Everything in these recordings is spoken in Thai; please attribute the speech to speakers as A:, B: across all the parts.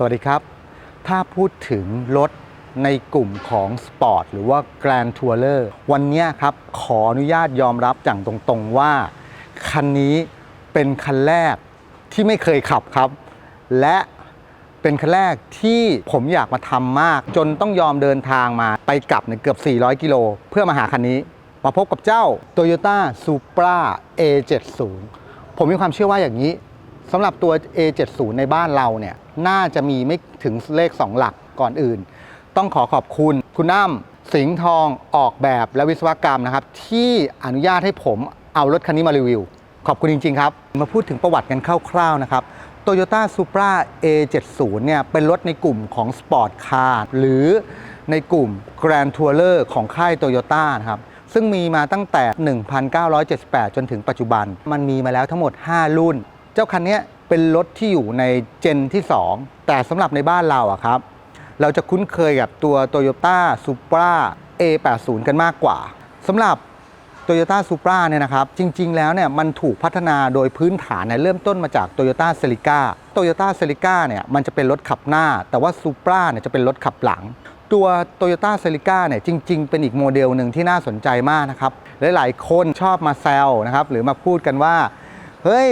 A: สวัสดีครับ ถ้าพูดถึงรถในกลุ่มของสปอร์ตหรือว่า Grand Tourer วันนี้ครับ ขออนุญาตยอมรับอย่างตรงๆว่า คันนี้เป็นคันแรกที่ไม่เคยขับครับ และเป็นคันแรกที่ผมอยากมาทำมาก จนต้องยอมเดินทางมาไปกลับเนี่ยเกือบ 400 กิโล เพื่อมาหาคันนี้ มาพบกับเจ้า Toyota Supra A70 ผมมีความเชื่อว่าอย่างนี้ สำหรับตัว A70 ในบ้านเราเนี่ยน่าจะมีไม่ถึงเลข 2 หลักก่อนอื่น ต้องขอขอบคุณคุณน้ำสิงห์ทองออกแบบและวิศวกรรมนะครับ ที่อนุญาตให้ผมเอารถคันนี้มารีวิว ขอบคุณจริง ๆ ครับ มาพูดถึงประวัติกันคร่าวๆนะครับ Toyota Supra A70 เนี่ยเป็นรถในกลุ่มของสปอร์ตคาร์หรือในกลุ่ม Grand Tourer ของค่าย Toyota นะครับซึ่งมีมาตั้งแต่ 1978 จนถึงปัจจุบัน มันมีมาแล้วทั้งหมด 5 รุ่น จ้าคันนี้เป็นรถที่อยู่ในเจนที่ 2 แต่สำหรับในบ้านเราอะครับ เราจะคุ้นเคยกับตัว Toyota Supra A80 กันมากกว่าสำหรับ Toyota Supra เนี่ยนะครับ จริง ๆ แล้วเนี่ยมันถูกพัฒนาโดยพื้นฐานเนี่ยเริ่มต้นมาจาก Toyota Celica Toyota Celica เนี่ยมันจะเป็นรถขับหน้า แต่ว่า Supra เนี่ยจะเป็นรถขับหลัง ตัว Toyota Celica เนี่ยจริง ๆ เป็นอีกโมเดลหนึ่งที่น่าสนใจมากนะครับ หลาย ๆ คนชอบมาแซวนะครับหรือมาพูดกันว่า เฮ้ย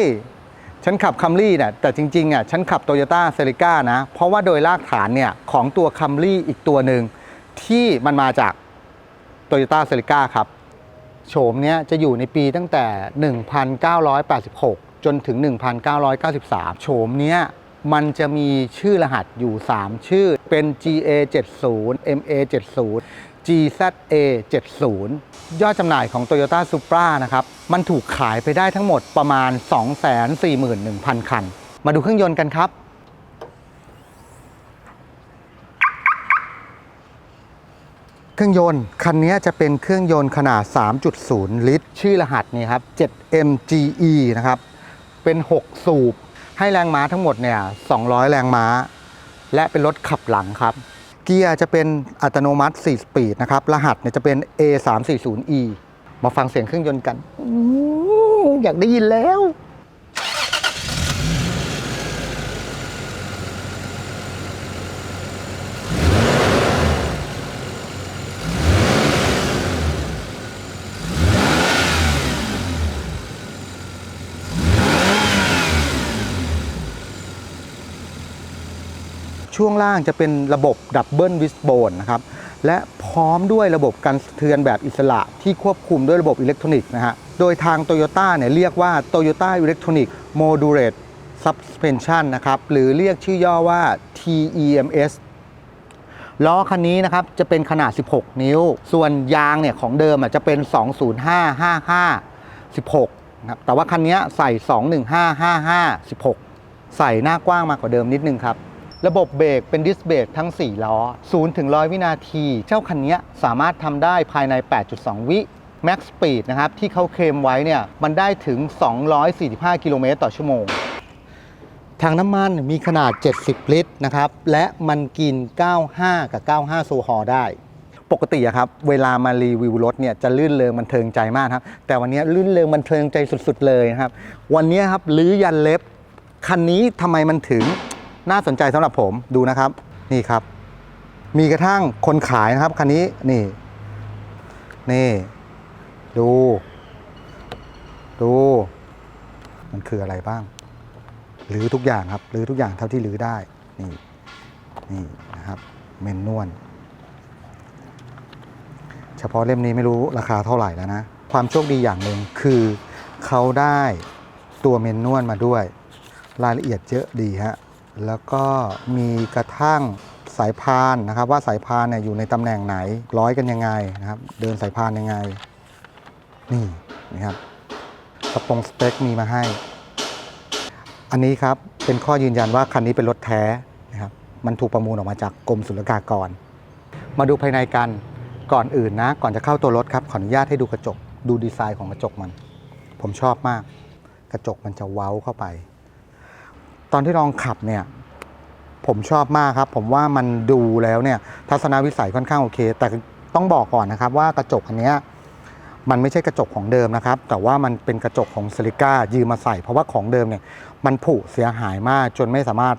A: ฉันขับคัมรี่เนี่ยแต่จริงๆอะฉันขับโตโยต้าเซริก้านะ เพราะว่าโดยรากฐานเนี่ยของตัวคัมรี่อีกตัวหนึ่งที่มันมาจากโตโยต้าเซริก้าครับโฉมเนี้ยจะอยู่ในปีตั้งแต่ 1986 จนถึง 1993 โฉมเนี้ย มันจะมีชื่อรหัสอยู่ 3 ชื่อเป็น GA70 MA70 GZA70 ยอดจำหน่ายของ Toyota Supra นะครับ มันถูกขายไปได้ทั้งหมดประมาณ 241,000 คัน มาดูเครื่องยนต์กันครับเครื่องยนต์คันนี้จะเป็นเครื่องยนต์ขนาด 3.0 ลิตร ชื่อรหัสนี่ครับ 7MGE นะครับ เป็น 6 สูบ ให้แรงม้าทั้งหมดเนี่ย200 แรงม้า และเป็นรถขับหลังครับ เกียร์จะเป็นอัตโนมัติ 4 สปีดนะครับ รหัสเนี่ยจะเป็น A340E มาฟังเสียงเครื่องยนต์กันออยากได้ยินแล้ว ช่วงล่างจะเป็นระบบดับเบิลวิสโบนนะครับและพร้อมด้วยระบบการสะเทือนแบบอิสระที่ควบคุมด้วยระบบอิเล็กทรอนิกส์นะฮะโดยทาง Toyota เนี่ยเรียกว่า Toyota Electronic Modulate Suspension นะครับหรือเรียกชื่อย่อว่า TEMS ล้อคันนี้นะครับจะเป็นขนาด 16 นิ้ว ส่วนยางเนี่ยของเดิมจะเป็น 205 55 16นะครับแต่ว่าคันนี้ใส่ 215 55 16 ใส่หน้ากว้างมากกว่าเดิมนิดนึงครับ ระบบเบรกเป็นดิสเบรกทั้ง 4 ล้อ 0 ถึง 100 วินาที เจ้าคันนี้สามารถทำได้ภายใน 8.2 วิ Max Speed นะครับ ที่เขาเคลมไว้เนี่ย มันได้ถึง 245 กิโลเมตรต่อชั่วโมงทางน้ำมันมีขนาด 70 ลิตรนะครับ และมันกิน 95 กับ 95 โซฮอล์ได้ ปกติอะครับ เวลามารีวิวรถเนี่ยจะลื่นเริงบันเทิงใจมากครับ แต่วันนี้ลื่นเริงบันเทิงใจสุด ๆ เลยนะครับ วันนี้ครับลื้อยันเล็บ คันนี้ทำไมมันถึง น่าสนใจสำหรับผมดูนะครับนี่ครับ มีกระทั่งคนขายนะครับคันนี้นี่ นี่ดู ดู มันคืออะไรบ้างหรือทุกอย่างครับหรือทุกอย่างเท่าที่หรือได้นี่นี่นะครับเมนนวลเฉพาะเล่มนี้ไม่รู้ราคาเท่าไหร่แล้วนะ ความโชคดีอย่างหนึ่งคือเขาได้ตัวเมนนวลมาด้วย รายละเอียดเยอะดีฮะ แล้วก็มีกระทั่งสายพานนะครับว่าสายพานเนี่ยอยู่ในตำแหน่งไหนร้อยกันยังไงนะครับ เดินสายพานยังไง นี่นะครับกระโปรงสเปคมีมาให้ อันนี้ครับเป็นข้อยืนยันว่าคันนี้เป็นรถแท้นะครับ มันถูกประมูลออกมาจากกรมศุลกากร มาดูภายในกันก่อนอื่นนะ ก่อนจะเข้าตัวรถครับขออนุญาตให้ดูกระจก ดูดีไซน์ของกระจกมัน ผมชอบมาก กระจกมันจะเว้าเข้าไป ตอนที่ลองขับเนี่ยผมชอบมากครับ ผมว่ามันดูแล้วเนี่ยทัศนวิสัยค่อนข้างโอเค แต่ต้องบอกก่อนนะครับว่ากระจกอันเนี้ยมันไม่ใช่กระจกของเดิมนะครับ แต่ว่ามันเป็นกระจกของซิลิก้ายืมมาใส่ เพราะว่าของเดิมเนี่ยมันผุเสียหายมากจนไม่สามารถ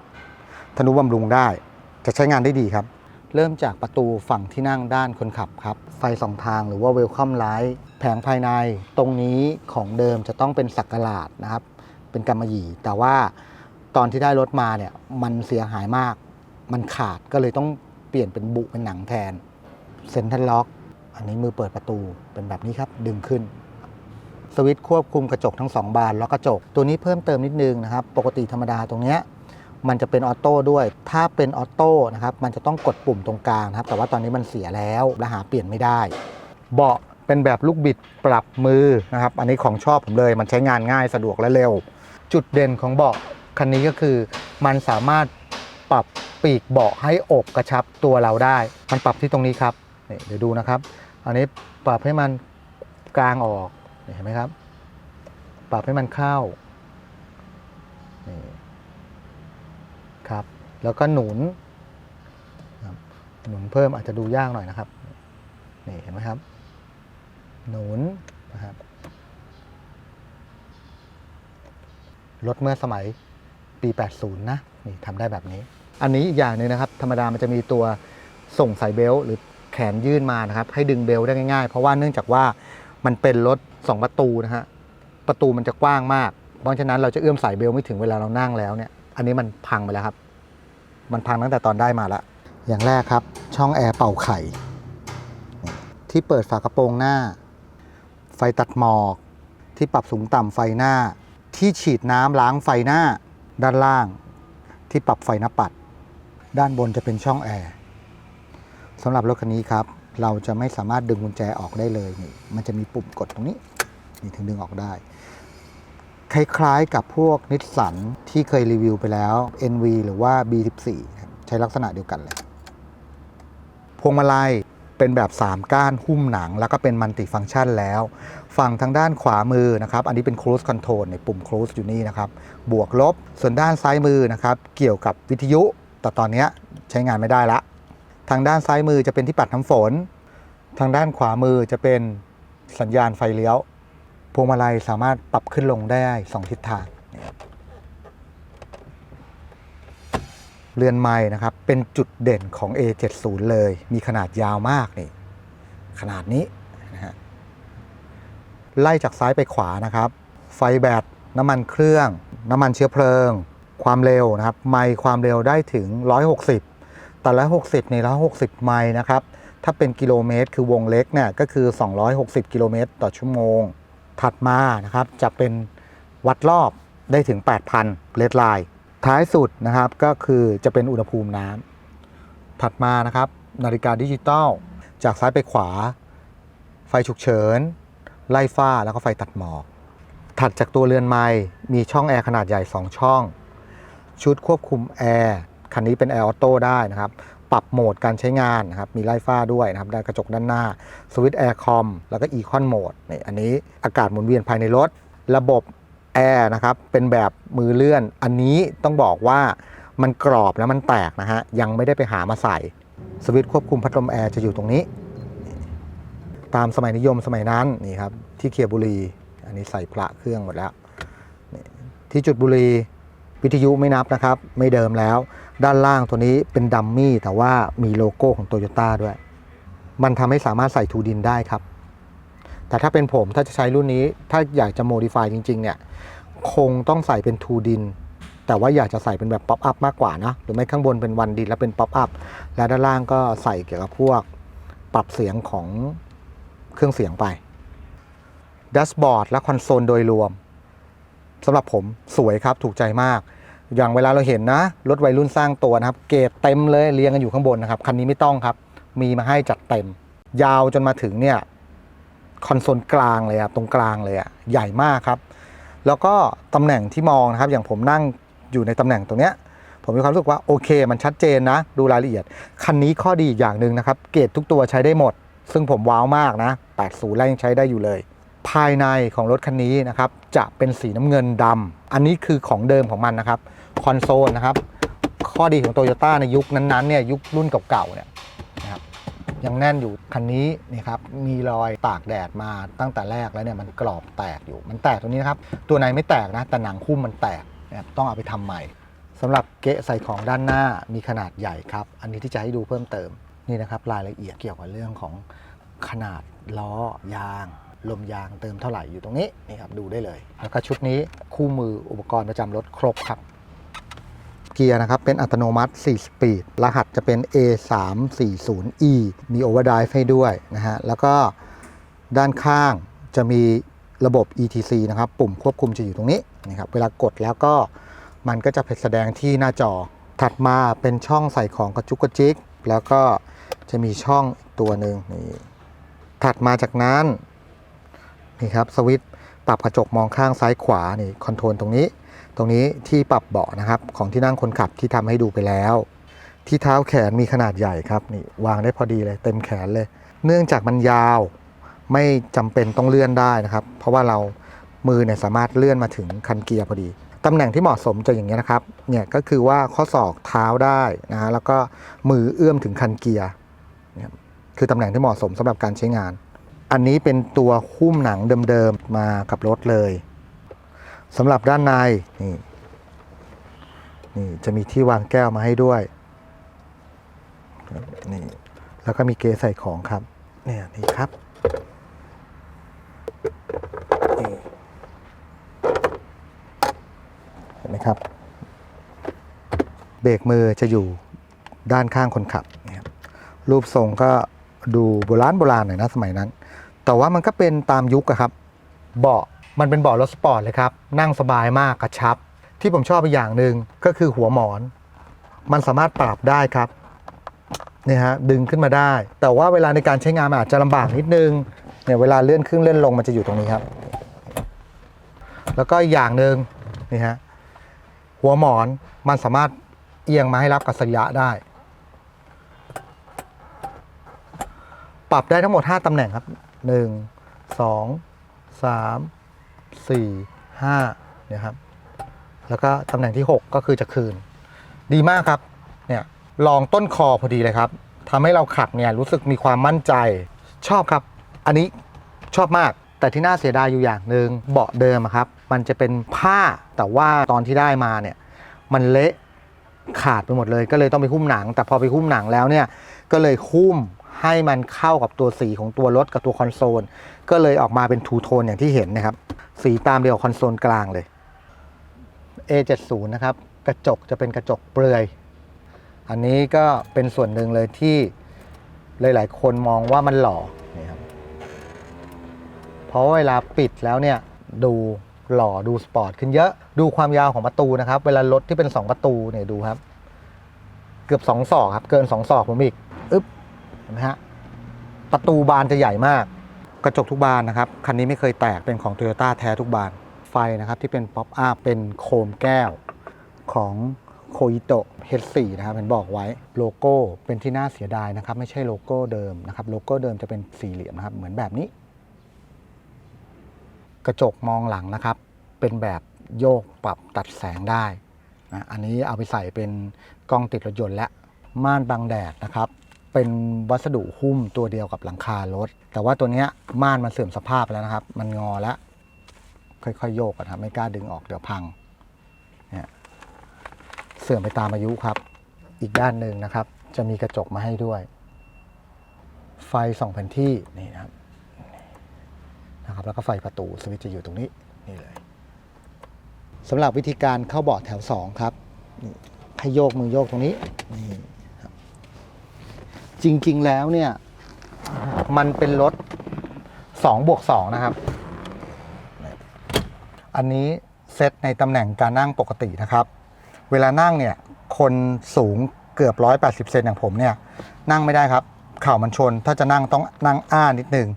A: ทนุบำรุงได้ จะใช้งานได้ดีครับ เริ่มจากประตูฝั่งที่นั่งด้านคนขับครับ ไฟสองทางหรือว่าเวลคัมไลท์แผงภายในตรงนี้ของเดิมจะต้องเป็นสักกะหลาดนะครับ เป็นกำมะหยี่แต่ว่า ตอนที่ได้รถมาเนี่ยมันเสียหายมาก มันขาดก็เลยต้องเปลี่ยนเป็นบุเป็นหนังแทนเซ็นทรัลล็อก อันนี้มือเปิดประตูเป็นแบบนี้ครับ ดึงขึ้น สวิตช์ควบคุมกระจกทั้ง 2 บานล็อกกระจก ตัวนี้เพิ่มเติมนิดนึงนะครับ ปกติธรรมดาตรงเนี้ยมันจะเป็นออโต้ด้วย ถ้าเป็นออโต้นะครับ มันจะต้องกดปุ่มตรงกลางครับ แต่ว่าตอนนี้มันเสียแล้วและหาเปลี่ยนไม่ได้ เบาะเป็นแบบลูกบิดปรับมือนะครับ อันนี้ของชอบผมเลย มันใช้งานง่ายสะดวกและเร็ว จุดเด่นของเบาะ คันนี้ก็คือมันสามารถปรับปีกเบาะให้อกกระชับตัวเราได้ มันปรับที่ตรงนี้ครับนี่เดี๋ยวดูนะครับ อันนี้ปรับให้มันกลางออกเห็นไหมครับ ปรับให้มันเข้านี่ครับ แล้วก็หนุนหนุนเพิ่มอาจจะดูยากหน่อยนะครับนี่เห็นไหมครับ หนุนนะครับรถเมื่อสมัย ปี 80 นะนี่ทำได้แบบนี้ อันนี้อีกอย่างหนึงนะครับ ธรรมดามันจะมีตัวส่งสายเบลต์หรือแขนยื่นมานะครับ ให้ดึงเบลต์ได้ง่ายๆ เพราะว่าเนื่องจากว่ามันเป็นรถ 2 ประตูนะฮะประตูมันจะกว้างมาก เพราะฉะนั้นเราจะเอื้อมสายเบลต์ไม่ถึงเวลาเรานั่งแล้วเนี่ย อันนี้มันพังไปแล้วครับ มันพังตั้งแต่ตอนได้มาแล้วอย่างแรกครับ ช่องแอร์เป่าไข่ ที่เปิดฝากระโปรงหน้า ไฟตัดหมอก ที่ปรับสูงต่ำไฟหน้า ที่ฉีดน้ำล้างไฟหน้า ด้านล่างที่ปรับไฟหน้าปัด ด้านบนจะเป็นช่องแอร์สำหรับรถคันนี้ครับ เราจะไม่สามารถดึงกุญแจออกได้เลยนี่ มันจะมีปุ่มกดตรงนี้นี่ถึงดึงออกได้ คล้ายๆกับพวกนิสสันที่เคยรีวิวไปแล้ว NV หรือว่า B14 ใช้ลักษณะเดียวกันเลย พวงมาลัยเป็นแบบ 3 ก้านหุ้มหนัง แล้วก็เป็นมัลติฟังก์ชันแล้ว ฝั่งทางด้านขวามือนะครับ อันนี้เป็น cruise control ในปุ่ม cruise อยู่นี่นะครับ บวกลบ ส่วนด้านซ้ายมือนะครับ เกี่ยวกับวิทยุ แต่ตอนนี้ใช้งานไม่ได้ละ ทางด้านซ้ายมือจะเป็นที่ปัดน้ำฝน ทางด้านขวามือจะเป็นสัญญาณไฟเลี้ยว พวงมาลัยสามารถปรับขึ้นลงได้สองทิศทาง เรือนไม้นะครับ เป็นจุดเด่นของ A70 เลย มีขนาดยาวมากนี่ ขนาดนี้นะฮะ ไล่จากซ้ายไปขวานะครับ ไฟแบตน้ำมันเครื่อง น้ำมันเชื้อเพลิง ความเร็วนะครับ ไมล์ความเร็วได้ถึง 160 แต่160ใน160 ไมล์นะครับ ถ้าเป็นกิโลเมตรคือวงเล็กเนี่ยก็คือ 260 กิโลเมตรต่อชั่วโมง ถัดมานะครับจะเป็นวัดรอบได้ถึง 8,000เลดไลน์ท้ายสุดนะครับก็คือจะเป็นอุณหภูมิน้ำถัดมานะครับ นาฬิกาดิจิตอลจากซ้ายไปขวา ไฟฉุกเฉิน ไล่ฟ้าแล้วก็ไฟตัดหมอกถัดจากตัวเรือนไม้มีช่องแอร์ขนาดใหญ่ 2 ช่อง ชุดควบคุมแอร์คันนี้เป็นแอร์ออโต้ได้นะครับ ปรับโหมดการใช้งานนะครับ มีไล่ฟ้าด้วยนะครับ ได้กระจกด้านหน้า สวิตช์แอร์คอม แล้วก็อีคอนโหมดนี่อันนี้อากาศหมุนเวียนภายในรถ ระบบแอร์นะครับ เป็นแบบมือเลื่อน อันนี้ต้องบอกว่ามันกรอบแล้วมันแตกนะฮะ ยังไม่ได้ไปหามาใส่ สวิตช์ควบคุมพัดลมแอร์จะอยู่ตรงนี้ ตามสมัยนิยมสมัยนั้นนี่ครับที่เคียบุรี อันนี้ใส่พระเครื่องหมดแล้ว ที่จุดบุรีวิทยุไม่นับนะครับ ไม่เดิมแล้ว ด้านล่างตัวนี้เป็นดัมมี่แต่ว่ามีโลโก้ของโตโยต้าด้วย มันทำให้สามารถใส่ทูดินได้ครับ แต่ถ้าเป็นผมถ้าจะใช้รุ่นนี้ ถ้าอยากจะโมดิฟายจริง ๆ เนี่ย คงต้องใส่เป็นทูดินแต่ว่าอยากจะใส่เป็นแบบป๊อปอัพมากกว่านะ หรือไม่ข้างบนเป็นวันดินแล้วเป็นป๊อปอัพ และด้านล่างก็ใส่เกี่ยวกับพวกปรับเสียงของ เครื่องเสียงไปดัชบอร์ดและคอนโซลโดยรวมสำหรับผมสวยครับถูกใจมาก อย่างเวลาเราเห็นนะ รถวัยรุ่นสร้างตัวนะครับ เกรดเต็มเลยเรียงกันอยู่ข้างบนนะครับ คันนี้ไม่ต้องครับ มีมาให้จัดเต็ม ยาวจนมาถึงเนี่ยคอนโซลกลางเลยอะตรงกลางเลยอะใหญ่มากครับ แล้วก็ตำแหน่งที่มองนะครับ อย่างผมนั่งอยู่ในตำแหน่งตรงเนี้ยผมมีความรู้สึกว่าโอเค มันชัดเจนนะ ดูรายละเอียด คันนี้ข้อดีอีกอย่างหนึ่งนะครับ เกรดทุกตัวใช้ได้หมด ซึ่งผมว้าวมากนะ 80 แล้วยังใช้ได้อยู่เลย ภายในของรถคันนี้นะครับ จะเป็นสีน้ำเงินดำ อันนี้คือของเดิมของมันนะครับ คอนโซลนะครับ ข้อดีของโตโยต้าในยุคนั้นๆเนี่ยยุครุ่นเก่าๆเนี่ยนะครับยังแน่นอยู่คันนี้นี่ครับมีรอยตากแดดมาตั้งแต่แรกแล้วเนี่ยมันกรอบแตกอยู่มันแตกตรงนี้นะครับตัวในไม่แตกนะแต่หนังหุ้มมันแตกนะครับต้องเอาไปทำใหม่สำหรับเกะใส่ของด้านหน้ามีขนาดใหญ่ครับ อันนี้ที่จะให้ดูเพิ่มเติม นี่นะครับรายละเอียดเกี่ยวกับเรื่องของขนาดล้อยางลมยางเติมเท่าไหร่อยู่ตรงนี้นี่ครับดูได้เลย แล้วก็ชุดนี้คู่มืออุปกรณ์ประจำรถครบครับ เกียร์นะครับเป็นอัตโนมัติ 4 สปีด รหัสจะเป็น A 3 4 0 E มีโอเวอร์ไดให้ด้วยนะฮะ แล้วก็ด้านข้างจะมีระบบ ETC นะครับ ปุ่มควบคุมจะอยู่ตรงนี้นะครับ เวลากดแล้วก็มันก็จะแสดงที่หน้าจอ ถัดมาเป็นช่องใส่ของกระจุกกระจิก แล้วก็ จะมีช่องอีกตัวหนึ่งนี่ถัดมาจากนั้นนี่ครับสวิตช์ปรับกระจกมองข้างซ้ายขวานี่คอนโทรลตรงนี้ ตรงนี้ที่ปรับเบาะนะครับของที่นั่งคนขับที่ทำให้ดูไปแล้ว ที่เท้าแขนมีขนาดใหญ่ครับนี่วางได้พอดีเลยเต็มแขนเลย เนื่องจากมันยาวไม่จำเป็นต้องเลื่อนได้นะครับ เพราะว่าเรามือเนี่ยสามารถเลื่อนมาถึงคันเกียร์พอดีตำแหน่งที่เหมาะสมจะอย่างนี้ยนะครับเนี่ยก็คือว่าข้อศอกเท้าได้นะฮะแล้วก็มือเอื้อมถึงคันเกียร์ คือตำแหน่งที่เหมาะสมสำหรับการใช้งาน อันนี้เป็นตัวหุ้มหนังเดิมๆมากับรถเลยสำหรับด้านในนี่นี่จะมีที่วางแก้วมาให้ด้วยนี่แล้วก็มีเกใส่ของครับ เนี่ยนี่ครับนี่เห็นไหมครับ เบรกมือจะอยู่ด้านข้างคนขับนะครับรูปทรงก็ ดูโบราณโบราณหน่อยนะสมัยนั้น แต่ว่ามันก็เป็นตามยุคอะครับ เบาะมันเป็นเบาะรถสปอร์ตเลยครับ นั่งสบายมากกระชับ ที่ผมชอบอีกอย่างหนึ่งก็คือหัวหมอน มันสามารถปรับได้ครับเนี่ยฮะดึงขึ้นมาได้ แต่ว่าเวลาในการใช้งานมันอาจจะลำบากนิดนึงเนี่ยเวลาเลื่อนขึ้นเลื่อนลงมันจะอยู่ตรงนี้ครับ แล้วก็อีกอย่างหนึ่งนี่ฮะหัวหมอนมันสามารถเอียงมาให้รับกับสยะได้ ปรับได้ทั้งหมด 5ตำแหน่งครับ 1 2 3 4 5เนี่ยครับ แล้วก็ตำแหน่งที่ 6 ก็คือจะคืน ดีมากครับ เนี่ยลองต้นคอพอดีเลยครับทำให้เราขับเนี่ยรู้สึกมีความมั่นใจ ชอบครับ อันนี้ชอบมาก แต่ที่น่าเสียดายอยู่อย่างหนึ่งเบาะเดิมครับ มันจะเป็นผ้า แต่ว่าตอนที่ได้มาเนี่ย มันเละขาดไปหมดเลย ก็เลยต้องไปหุ้มหนัง แต่พอไปหุ้มหนังแล้วเนี่ย ก็เลยหุ้ม ให้มันเข้ากับตัวสีของตัวรถกับตัวคอนโซล ก็เลยออกมาเป็นทูโทนอย่างที่เห็นนะครับ สีตามเดียวกับคอนโซลกลางเลย A70 นะครับ กระจกจะเป็นกระจกเปลือย อันนี้ก็เป็นส่วนหนึ่งเลยที่หลาย ๆ คนมองว่ามันหล่อนี่ครับเพราะเวลาปิดแล้วเนี่ยดูหล่อดูสปอร์ตขึ้นเยอะดูความยาวของประตูนะครับ เวลารถที่เป็น 2 ประตูเนี่ยดูครับ เกือบ2ศอกครับ เกิน 2 ศอกผมอีก ห็นไหมฮะประตูบานจะใหญ่มาก กระจกทุกบานนะครับ คันนี้ไม่เคยแตกเป็นของ t o y ยต้แท้ทุกบาน ไฟนะครับที่เป็นป๊อปอัพเป็นโคมแก้วของโคอิโตะ H4 นะครับเห็นบอกไว้โลโก้เป็นที่น่าเสียดายนะครับ ไม่ใช่โลโก้เดิมนะครับ โลโก้เดิมจะเป็นสี่เหลี่ยมนะครับ เหมือนแบบนี้ กระจกมองหลังนะครับ เป็นแบบโยกปรับตัดแสงได้นะอันนี้เอาไปใส่เป็นกล้องติดรถยนต์และม่านบังแดดนะครับ เป็นวัสดุหุ้มตัวเดียวกับหลังคารถ แต่ว่าตัวนี้ม่านมันเสื่อมสภาพแล้วนะครับ มันงอแล้ว ค่อยๆโยกกันครับ ไม่กล้าดึงออกเดี๋ยวพังเนี่ยเสื่อมไปตามอายุครับ อีกด้านหนึ่งนะครับ จะมีกระจกมาให้ด้วย ไฟส่องแผนที่นี่นะครับนะครับ แล้วก็ไฟประตูสวิตช์จะอยู่ตรงนี้นี่เลยสำหรับวิธีการเข้าเบาะแถว 2 ครับให้โยกมือโยกตรงนี้นี่ จริง ๆ แล้วเนี่ย มันเป็นรถ2บวก2นะครับ อันนี้เซตในตำแหน่งการนั่งปกตินะครับ เวลานั่งเนี่ย คนสูงเกือบ 180 เซนอย่างผมเนี่ย นั่งไม่ได้ครับ เข่ามันชน ถ้าจะนั่งต้องนั่งอ้านิดนึง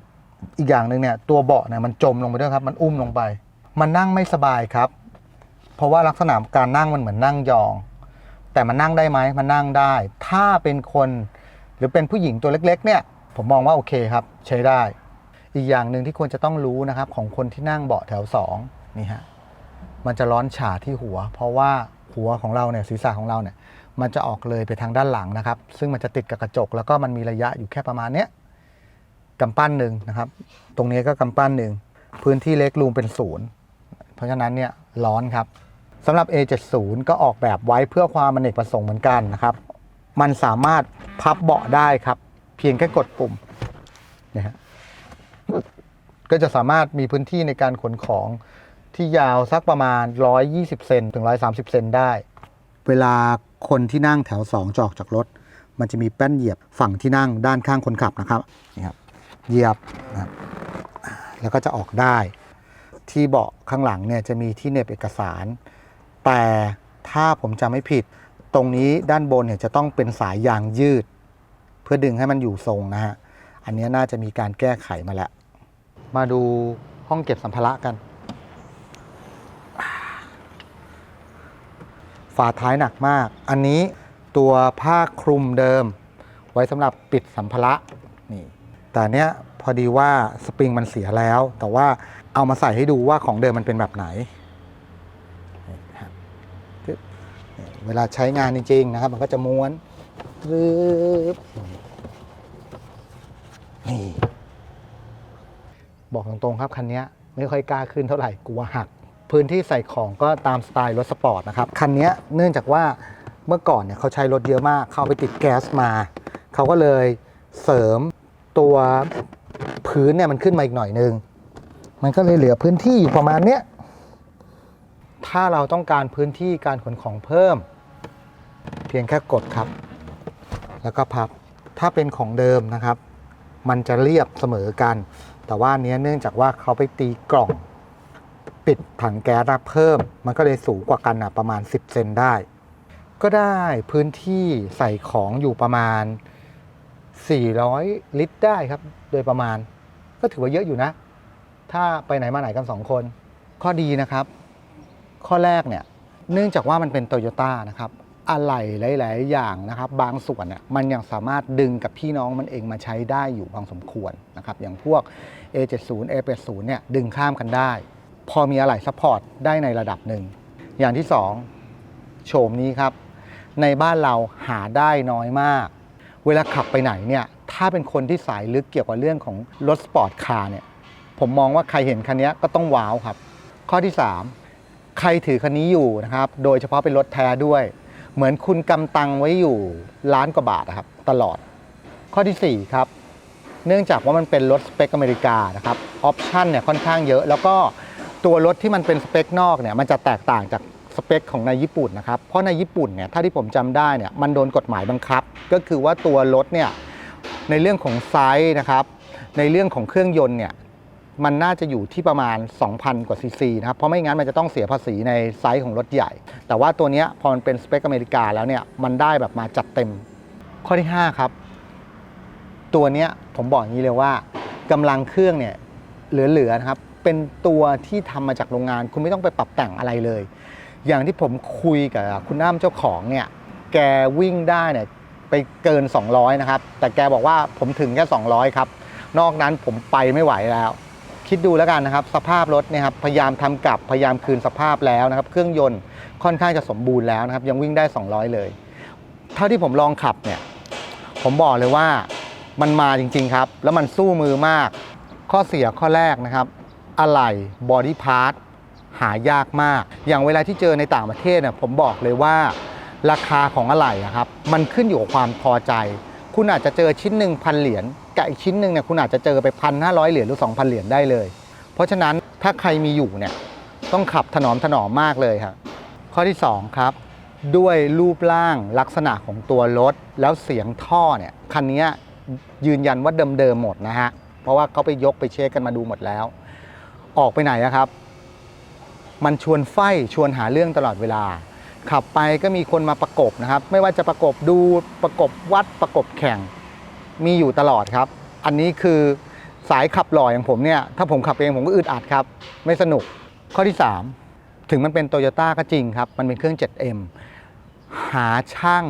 A: อีกอย่างหนึ่งเนี่ย ตัวเบาะเนี่ยมันจมลงไปด้วยครับ มันอุ้มลงไป มันนั่งไม่สบายครับ เพราะว่าลักษณะการนั่งมันเหมือนนั่งยอง แต่มันนั่งได้ไหมมันนั่งได้ ถ้าเป็นคน หรือเป็นผู้หญิงตัวเล็กๆเนี่ยผมมองว่าโอเคครับ ใช้ได้ อีกอย่างหนึ่งที่ควรจะต้องรู้นะครับ ของคนที่นั่งเบาะแถวสองนี่ฮะมันจะร้อนฉาที่หัว เพราะว่าหัวของเราเนี่ยศีรษะของเราเนี่ยมันจะออกเลยไปทางด้านหลังนะครับ ซึ่งมันจะติดกับกระจก แล้วก็มันมีระยะอยู่แค่ประมาณเนี้ยกำปั้นหนึ่งนะครับ ตรงนี้ก็กำปั้นหนึ่งพื้นที่เล็กรูมเป็นศูนย์เพราะฉะนั้นเนี่ยร้อนครับสำหรับ A70 ก็ออกแบบไว้เพื่อความอเนกประสงค์เหมือนกันนะครับ มันสามารถพับเบาะได้ครับ เพียงแค่กดปุ่มเนี่ยฮะก็จะสามารถมีพื้นที่ในการขนของที่ยาวสักประมาณ 120 เซนถึง 130 เซนได้ เวลาคนที่นั่งแถว 2จออกจากรถ มันจะมีแป้นเหยียบฝั่งที่นั่งด้านข้างคนขับนะครับนี่ครับเหยียบนะครับแล้วก็จะออกได้ ที่เบาะข้างหลังเนี่ยจะมีที่เหน็บเอกสาร แต่ถ้าผมจำไม่ผิด ตรงนี้ด้านบนเนี่ยจะต้องเป็นสายยางยืด เพื่อดึงให้มันอยู่ทรงนะฮะ อันนี้น่าจะมีการแก้ไขมาแล้ว มาดูห้องเก็บสัมภาระกัน ฝาท้ายหนักมาก อันนี้ตัวผ้าคลุมเดิม ไว้สำหรับปิดสัมภาระนี่ แต่เนี้ยพอดีว่าสปริงมันเสียแล้ว แต่ว่าเอามาใส่ให้ดูว่าของเดิมมันเป็นแบบไหนครับปึ๊บนี่ เวลาใช้งานจริงๆนะครับ มันก็จะม้วนปึ๊บนี่บอกตรงๆครับคันนี้ไม่ค่อยกล้าขึ้นเท่าไหร่กลัวหัก พื้นที่ใส่ของก็ตามสไตล์รถสปอร์ตนะครับ คันนี้เนื่องจากว่าเมื่อก่อนเนี่ยเขาใช้รถเยอะมากเขาเอาไปติดแก๊สมา เขาก็เลยเสริมตัวพื้นเนี่ยมันขึ้นมาอีกหน่อยนึง มันก็เลยเหลือพื้นที่อยู่ประมาณเนี้ย ถ้าเราต้องการพื้นที่การขนของเพิ่ม เพียงแค่กดครับ แล้วก็พับถ้าเป็นของเดิมนะครับ มันจะเรียบเสมอกัน แต่ว่านเนี้ยเนื่องจากว่าเขาไปตีกล่อง ปิดถังแก๊สเพิ่ม มันก็เลยสูงกว่ากันนะประมาณ 10 เซนได้ ก็ได้พื้นที่ใส่ของอยู่ประมาณ 400 ลิตรได้ครับ โดยประมาณ ก็ถือว่าเยอะอยู่นะ ถ้าไปไหนมาไหนกัน 2 คน ข้อดีนะครับ ข้อแรกเนี่ยเนื่องจากว่ามันเป็นโตโยต้านะครับอะไหล่หลาย ๆ อย่างนะครับ บางส่วนเนี่ยมันยังสามารถดึงกับพี่น้องมันเองมาใช้ได้อยู่บางสมควรนะครับ อย่างพวก A70 A80 เนี่ยดึงข้ามกันได้ พอมีอะไหล่ซัพพอร์ตได้ในระดับหนึ่ง อย่างที่สองโฉมนี้ครับ ในบ้านเราหาได้น้อยมาก เวลาขับไปไหนเนี่ยถ้าเป็นคนที่สายลึกเกี่ยวกับเรื่องของรถสปอร์ตคาร์เนี่ยผมมองว่าใครเห็นคันนี้ก็ต้องว้าวครับ ข้อที่ 3 ใครถือคันนี้อยู่นะครับ โดยเฉพาะเป็นรถแท้ด้วย เหมือนคุณกำตังไว้อยู่ล้านกว่าบาทนะครับ ตลอด ข้อทีสี่ 4 ครับ เนื่องจากว่ามันเป็นรถสเปคอเมริกานะครับออปชันเนี่ยค่อนข้างเยอะ แล้วก็ตัวรถที่มันเป็นสเปคนอกเนี่ยมันจะแตกต่างจากสเปคของในญี่ปุ่นนะครับ เพราะในญี่ปุ่นเนี่ยถ้าที่ผมจำได้เนี่ยมันโดนกฎหมายบังคับ ก็คือว่าตัวรถเนี่ยในเรื่องของไซส์นะครับ ในเรื่องของเครื่องยนต์เนี่ย มันน่าจะอยู่ที่ประมาณ 2,000 กว่าซีซีนะครับ เพราะไม่งั้นมันจะต้องเสียภาษีในไซส์ของรถใหญ่ แต่ว่าตัวนี้พอมันเป็นสเปคอเมริกาแล้วเนี่ยมันได้แบบมาจัดเต็ม ข้อที่ 5 ครับ ตัวนี้ผมบอกอย่างนี้เลยว่ากำลังเครื่องเนี่ยเหลือๆนะครับ เป็นตัวที่ทำมาจากโรงงาน คุณไม่ต้องไปปรับแต่งอะไรเลย อย่างที่ผมคุยกับคุณน้ำเจ้าของเนี่ยแกวิ่งได้เนี่ยไปเกิน 200 นะครับ แต่แกบอกว่าผมถึงแค่ 200 ครับ นอกนั้นผมไปไม่ไหวแล้ว คิดดูแล้วกันนะครับ สภาพรถเนี่ยครับพยายามทำกลับพยายามคืนสภาพแล้วนะครับ เครื่องยนต์ค่อนข้างจะสมบูรณ์แล้วนะครับ ยังวิ่งได้ 200 เลย เท่าที่ผมลองขับเนี่ยผมบอกเลยว่ามันมาจริง ๆ ครับ แล้วมันสู้มือมาก ข้อเสียข้อแรกนะครับ อะไหล่บอดี้พาร์ทหายากมาก อย่างเวลาที่เจอในต่างประเทศเนี่ยผมบอกเลยว่า ราคาของอะไหล่ครับ มันขึ้นอยู่กับความพอใจ คุณอาจจะเจอชิ้นหนึ่งพันเหรียญ กับอีกชิ้นหนึ่งเนี่ยคุณอาจจะเจอไปพันห้าร้อยเหรียญหรือสองพันเหรียญได้เลย เพราะฉะนั้นถ้าใครมีอยู่เนี่ยต้องขับถนอมถนอมมากเลยครับข้อที่ 2 ครับ ด้วยรูปร่างลักษณะของตัวรถ แล้วเสียงท่อเนี่ยคันนี้ยืนยันว่าเดิมๆหมดนะฮะเพราะว่าเขาไปยกไปเช็คกันมาดูหมดแล้ว ออกไปไหนอะครับ มันชวนไฟชวนหาเรื่องตลอดเวลา ขับไปก็มีคนมาประกบนะครับ ไม่ว่าจะประกบดูประกบวัดประกบแข่ง มีอยู่ตลอดครับ อันนี้คือสายขับหล่ออย่างผมเนี่ยถ้าผมขับเองผมก็อึดอัดครับ ไม่สนุกข้อที่ 3 ถึงมันเป็นโตโยต้าก็จริงครับ มันเป็นเครื่อง 7M หาช่าง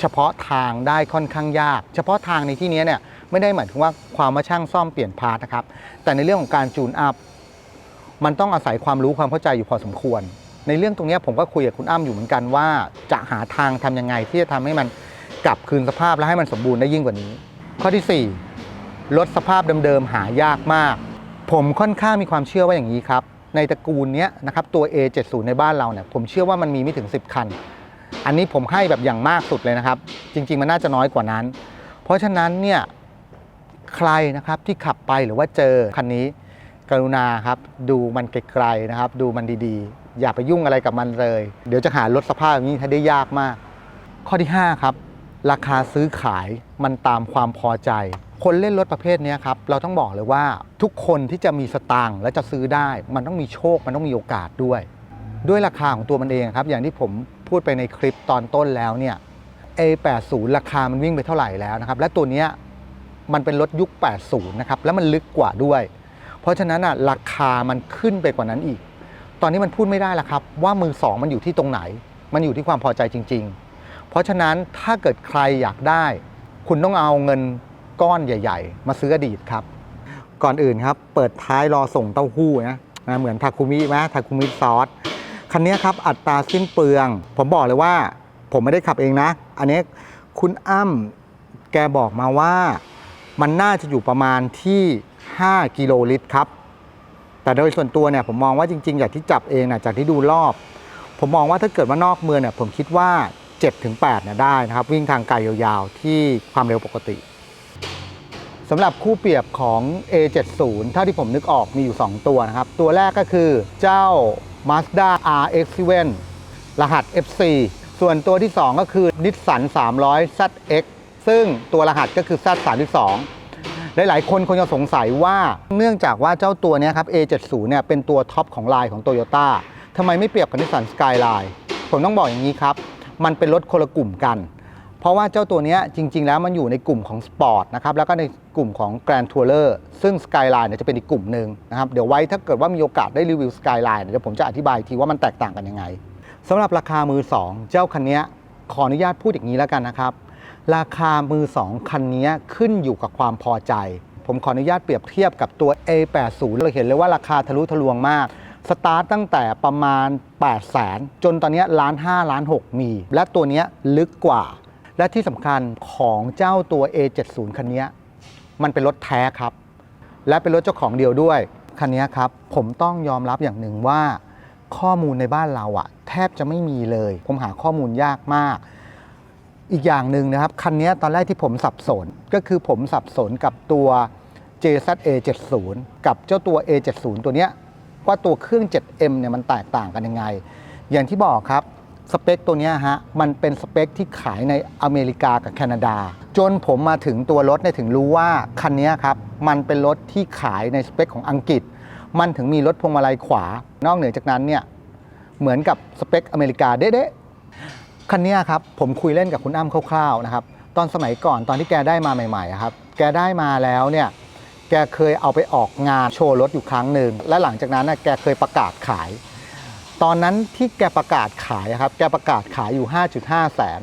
A: เฉพาะทางได้ค่อนข้างยาก เฉพาะทางในที่นี้เนี่ยไม่ได้หมายถึงว่าความว่าช่างซ่อมเปลี่ยนพาร์ทนะครับ แต่ในเรื่องของการจูนอัพมันต้องอาศัยความรู้ความเข้าใจอยู่พอสมควร ในเรื่องตรงนี้ผมก็คุยกับคุณอ้ำอยู่เหมือนกันว่า จะหาทางทำยังไงที่จะทำให้มันกลับคืนสภาพและให้มันสมบูรณ์ได้ยิ่งกว่านี้ ข้อที่4รถสภาพเดิมๆหายากมาก ผมค่อนข้างมีความเชื่อว่าอย่างนี้ครับ ในตระกูลนี้นะครับตัว A70 ในบ้านเราเนี่ยผมเชื่อว่ามันมีไม่ถึง 10 คัน อันนี้ผมให้แบบอย่างมากสุดเลยนะครับ จริง ๆ มันน่าจะน้อยกว่านั้น เพราะฉะนั้นเนี่ยใครนะครับที่ขับไปหรือว่าเจอคันนี้ กรุณาครับดูมันไกลๆนะครับ ดูมันดีๆ อย่าไปยุ่งอะไรกับมันเลย เดี๋ยวจะหารถสภาพอย่างนี้ให้ได้ยากมาก ข้อที่ 5 ครับ ราคาซื้อขายมันตามความพอใจ คนเล่นรถประเภทนี้ครับ เราต้องบอกเลยว่าทุกคนที่จะมีสตางค์และจะซื้อได้ มันต้องมีโชค มันต้องมีโอกาสด้วย ด้วยราคาของตัวมันเองครับ อย่างที่ผมพูดไปในคลิปตอนต้นแล้วเนี่ย A80 ราคามันวิ่งไปเท่าไหร่แล้วนะครับ และตัวนี้มันเป็นรถยุค 80 นะครับ แล้วมันลึกกว่าด้วย เพราะฉะนั้นอะราคามันขึ้นไปกว่านั้นอีก ตอนนี้มันพูดไม่ได้แล้วครับ ว่ามือสองมันอยู่ที่ตรงไหน มันอยู่ที่ความพอใจจริง ๆ เพราะฉะนั้นถ้าเกิดใครอยากได้ คุณต้องเอาเงินก้อนใหญ่ ๆ มาซื้ออดีตครับ ก่อนอื่นครับ เปิดท้ายรอส่งเต้าหู้นะนะเหมือนทาคุมิไหมทาคุมิซอสคันนี้ครับอัตราสิ้นเปลือง ผมบอกเลยว่า ผมไม่ได้ขับเองนะ อันนี้คุณอ้ำแกบอกมาว่ามันน่าจะอยู่ประมาณที่ 5 กิโลลิตรครับ แต่โดยส่วนตัวเนี่ยผมมองว่าจริงๆอย่างที่จับเองนะจากที่ดูรอบ ผมมองว่าถ้าเกิดว่านอกเมืองเนี่ยผมคิดว่า 7-8เนี่ยได้นะครับ วิ่งทางไกลยาวๆ ที่ความเร็วปกติสำหรับคู่เปรียบของ A70 เท่าที่ผมนึกออกมีอยู่ 2 ตัวนะครับ ตัวแรกก็คือเจ้า Mazda RX-7 รหัส FC ส่วนตัวที่ 2 ก็คือ Nissan 300 ZX ซึ่งตัวรหัสก็คือ Z32 หลายๆ คนคงจะสงสัยว่าเนื่องจากว่าเจ้าตัวนี้ครับ A70 เนี่ยเป็นตัวท็อปของไลน์ของ Toyota ทำไมไม่เปรียบกับ Nissan Skyline ผมต้องบอกอย่างนี้ครับ มันเป็นรถคนละกลุ่มกัน เพราะว่าเจ้าตัวนี้จริง ๆ แล้วมันอยู่ในกลุ่มของสปอร์ตนะครับแล้วก็ในกลุ่มของ Grand Tourer ซึ่ง Skyline เนี่ยจะเป็นอีกกลุ่มหนึ่งนะครับเดี๋ยวไว้ถ้าเกิดว่ามีโอกาสได้รีวิว Skyline เดี๋ยวผมจะอธิบายทีว่ามันแตกต่างกันยังไงสำหรับราคามือ 2 เจ้าคันนี้ขออนุญาตพูดอย่างนี้แล้วกันนะครับ ราคามือ 2 คันนี้ขึ้นอยู่กับความพอใจ ผมขออนุญาตเปรียบเทียบกับตัว A80 เราเห็นเลยว่าราคาทะลุทะลวงมาก สตาร์ตตั้งแต่ประมาณ 8 0 0แสนจนตอนนี้ล้าน5ล้าน6มี และตัวนี้ลึกกว่า และที่สำคัญของเจ้าตัว A70 คันนี้มันเป็นรถแท้ครับ และเป็นรถเจ้าของเดียวด้วย คันนี้ครับ ผมต้องยอมรับอย่างหนึ่งว่า ข้อมูลในบ้านเราอะแทบจะไม่มีเลย ผมหาข้อมูลยากมาก อีกอย่างหนึ่งนะครับ คันนี้ตอนแรกที่ผมสับสนก็คือผมสับสนกับตัว JZA 70กับเจ้าตัว A70 ตัวเนี้ย ว่าตัวเครื่อง 7M เนี่ยมันแตกต่างกันยังไง อย่างที่บอกครับสเปคตัวนี้ฮะมันเป็นสเปคที่ขายในอเมริกากับแคนาดา จนผมมาถึงตัวรถเนี่ยถึงรู้ว่าคันนี้ครับมันเป็นรถที่ขายในสเปคของอังกฤษ มันถึงมีรถพวงมาลัยขวา นอกเหนือจากนั้นเนี่ยเหมือนกับสเปคอเมริกาเด๊ะๆคันนี้ครับผมคุยเล่นกับคุณอ้ำคร่าวๆนะครับตอนสมัยก่อนตอนที่แกได้มาใหม่ๆครับแกได้มาแล้วเนี่ย แกเคยเอาไปออกงานโชว์รถอยู่ครั้งหนึ่ง และหลังจากนั้นนะแกเคยประกาศขาย ตอนนั้นที่แกประกาศขายครับ แกประกาศขายอยู่ 5.5 แสน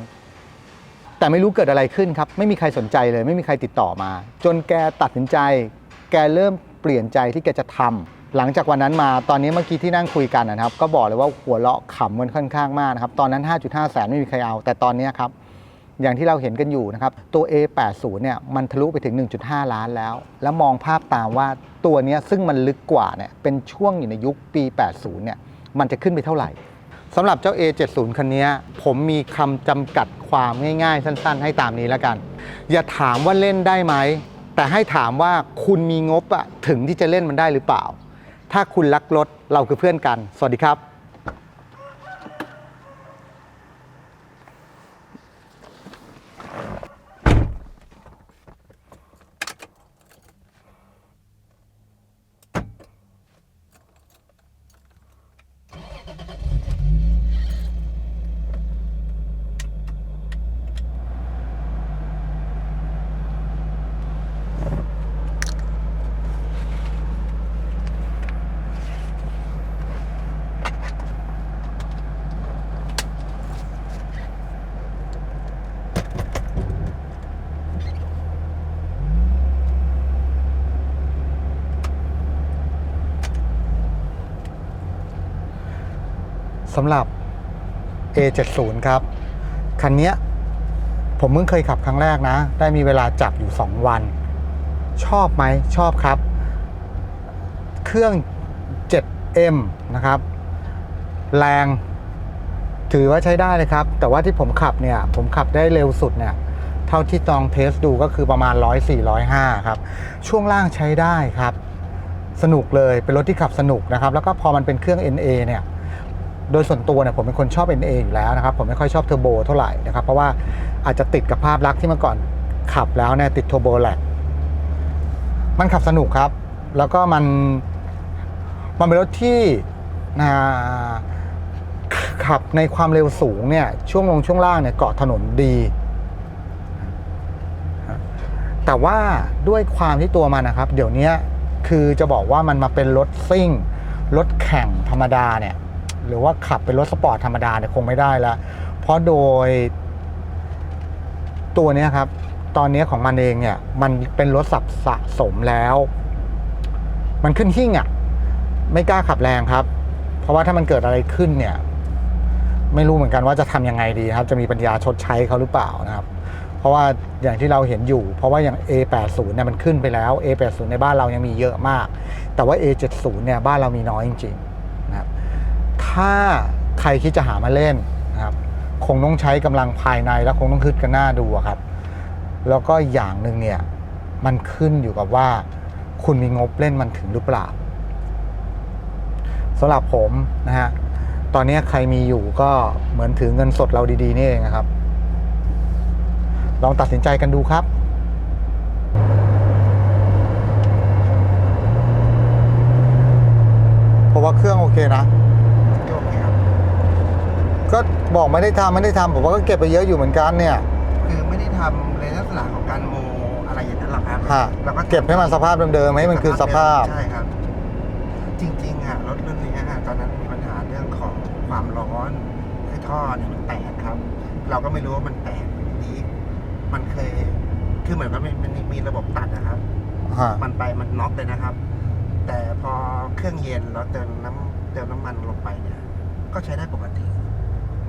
A: แต่ไม่รู้เกิดอะไรขึ้นครับ ไม่มีใครสนใจเลย ไม่มีใครติดต่อมา จนแกตัดสินใจ แกเริ่มเปลี่ยนใจที่แกจะทำหลังจากวันนั้นมาตอนนี้เมื่อกี้ที่นั่งคุยกันนะครับ ก็บอกเลยว่าหัวเราะขำกันค่อนข้างมากนะครับ ตอนนั้น 5.5 แสนไม่มีใครเอา แต่ตอนนี้ครับ อย่างที่เราเห็นกันอยู่นะครับ ตัว A80 เนี่ยมันทะลุไปถึง 1.5 ล้านแล้ว แล้วมองภาพตามว่าตัวนี้ซึ่งมันลึกกว่าเนี่ยเป็นช่วงอยู่ในยุคปี 80 เนี่ยมันจะขึ้นไปเท่าไหร่สำหรับเจ้า A70 คันนี้ผมมีคำจำกัดความง่ายๆ สั้นๆ ให้ตามนี้แล้วกัน อย่าถามว่าเล่นได้ไหม แต่ให้ถามว่าคุณมีงบอะถึงที่จะเล่นมันได้หรือเปล่า ถ้าคุณรักรถเราคือเพื่อนกัน สวัสดีครับ สำหรับ A70 ครับ คันนี้ผมเพิ่งเคยขับครั้งแรกนะ ได้มีเวลาจับอยู่ 2 วัน ชอบไหมชอบครับ เครื่อง 7M นะครับ แรงถือว่าใช้ได้เลยครับ แต่ว่าที่ผมขับเนี่ย ผมขับได้เร็วสุดเนี่ย เท่าที่ตองเทสดูก็คือประมาณ 104 105 ครับ ช่วงล่างใช้ได้ครับ สนุกเลยเป็นรถที่ขับสนุกนะครับ แล้วก็พอมันเป็นเครื่อง NA เนี่ย โดยส่วนตัวเนี่ยผมเป็นคนชอบ NA อยู่แล้วนะครับ ผมไม่ค่อยชอบเทอร์โบเท่าไหร่นะครับ เพราะว่าอาจจะติดกับภาพลักษณ์ที่เมื่อก่อนขับแล้วเนี่ยติดเทอร์โบแหละมันขับสนุกครับ แล้วก็มันมันเป็นรถที่อ่าขับในความเร็วสูงเนี่ยช่วงลงช่วงล่างเนี่ยเกาะถนนดี แต่ว่าด้วยความที่ตัวมันนะครับ เดี๋ยวนี้คือจะบอกว่ามันมาเป็นรถซิ่งรถแข่งธรรมดาเนี่ย หรือว่าขับเป็นรถสปอร์ตธรรมดาเนี่ยคงไม่ได้ล้วเพราะโดย ตัวเนี้ยครับ ตอนนี้ของมันเองเนี่ย มันเป็นรถสับสะสมแล้ว มันขึ้นหิ่งอะ่ะ ไม่กล้าขับแรงครับ เพราะว่าถ้ามันเกิดอะไรขึ้นเนี่ย ไม่รู้เหมือนกันว่าจะทำยังไงดีครับ จะมีปัญญาชดใช้เขาหรือเปล่านะครับ เพราะว่าอย่างที่เราเห็นอยู่ เพราะว่าอย่าง A80 เนี่ยมันขึ้นไปแล้ว A80 ในบ้านเรายังมีเยอะมาก แต่ว่า A70 เนี่ยบ้านเรามีน้อยจริงๆ ถ้าใครคิดจะหามาเล่นนะครับคงต้องใช้กำลังภายในแล้วคงต้องคึดกันหน้าดูครับ แล้วก็อย่างหนึ่งเนี่ยมันขึ้นอยู่กับว่า คุณมีงบเล่นมันถึงหรือเปล่าสำหรับผมนะฮะตอนนี้ใครมีอยู่ก็เหมือนถือเงินสดเราดีๆนี่เองนะครับ ลองตัดสินใจกันดูครับเพราะว่าเครื่องโอเคนะ ก็บอกไม่ได้ทำไม่ได้ทำผมว่าก็เก็บไปเยอะอยู่เหมือนกันเนี่ย
B: คือไม่ได้ทำในลักษณะของการโมอะไรอย่างนั้นหรอกครับ
A: ฮะ
B: แล้วก็
A: เก็บให้มันสภาพเดิมๆให้มันคือสภาพ
B: ใช่ครับ จริงๆอะรถรุ่นนี้อะตอนนั้นมีปัญหาเรื่องของความร้อนไอ้ท่อเนี่ยมันแตกครับ เราก็ไม่รู้ว่ามันแตกนี้มันเคยคือเหมือนว่ามันมันมีระบบตัดนะครับ
A: ฮะ
B: มันไปมันน็อกเลยนะครับ แต่พอเครื่องเย็นเราเติมน้ำเติมน้ำมันลงไปเนี่ย ก็ใช้ได้ปกติ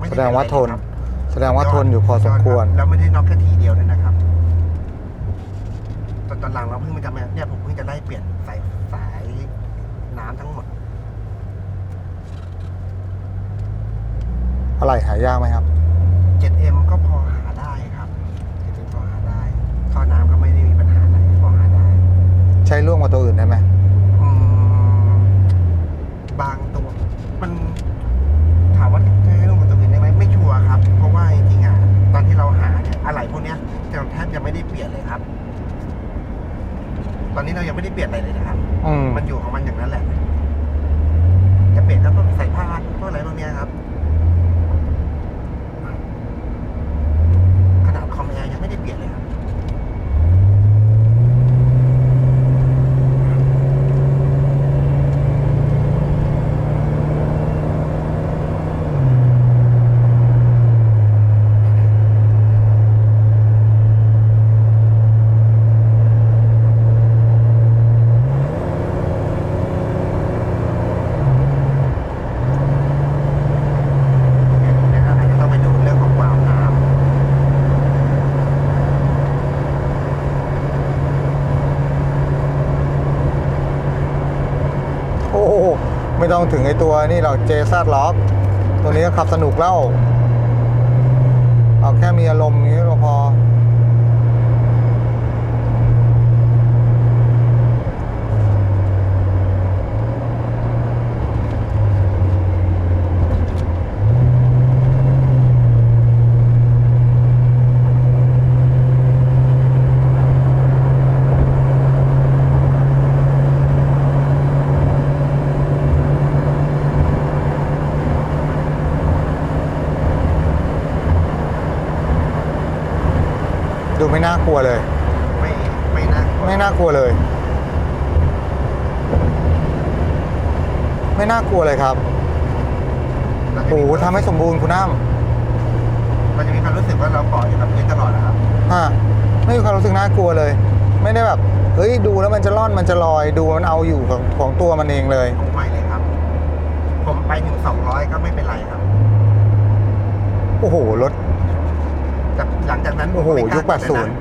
B: ไม่
A: แส
B: ได
A: งว่าทน
B: เป็ไรเลยครับ
A: แสดงว่าทนอยู่พอสมควร
B: แล้วไม่ได้น็อกแค่ทีเดียวด้วยนะครับ ตอนตอนหลังเราเพิ่งมาจะมาเนี่ยผมเพิ่งจะไล่เปลี่ยนสายสายน้ำทั้งหมด
A: อะไรหายากไหมครับ
B: 7M ก็พอหาได้ครับ 7M พอหาได้ท่อน้ำก็ไม่ได้มีปัญหาอะไรพอหาได้
A: ใช้ร่วมกับตัวอื่นได้ไหม
B: อืมบางตัว มันถามว่าใช้ร่วมกับตัวอื่นได้ไหมไม่ชัวร์ครับ เพราะว่าจริงๆอะตอนที่เราหาเนี่ย อะไรพวกเนี้ยเราแทบจะไม่ได้เปลี่ยนเลยครับ ตอนนี้เรายังไม่ได้เปลี่ยนอะไรเลยนะครับ
A: อืม
B: มันอยู่ของมันอย่างนั้นแหละ จะเปลี่ยนก็ต้องใส่ผ้าพวกอะไรพวกเนี้ยครับ ขนาดคอมแอร์ยังไม่ได้เปลี่ยนเลยครับ เดี๋ยวอาจจะต้องไปดูเรื่องของวาล์วน้ำ
A: โอ้โหไม่ ต้องถึงไอตัวนี่เราเจซัดล็อกตัวนี้ก็ขับสนุกแล้วเอาแค่มีอารมณ์อย่างนี้ก็พอ ดูไม่น่าก ลัวเลย
B: ไม่ไม่น่ากลัว
A: ไม่น่ากลัวเลย ไม่น่ากลัวเลยครับ
B: เราจะ
A: โอ้
B: มี
A: โหทำให้สมบูรณ์คุณน้
B: เราจะมีความรู้สึกว่าเราเกาะอยู่กับพื้นตลอดนะครับำ
A: ฮะไม่มีความรู้สึกน่ากลัวเลย ไม่ได้แบบเฮ้ยดูแล้วมันจะล่อนมันจะลอยดูมันเอาอยู่ของของตัวมันเองเลย
B: ผมไม่เลยครับ ผมไปถึง 200 ก็ไม่เป็นไรครับ
A: โอ้โหรถ
B: แต่หลังจากนั้นผม
A: โอ้โห
B: ไม่กล้า
A: ยุค
B: กดเลยนะ
A: 80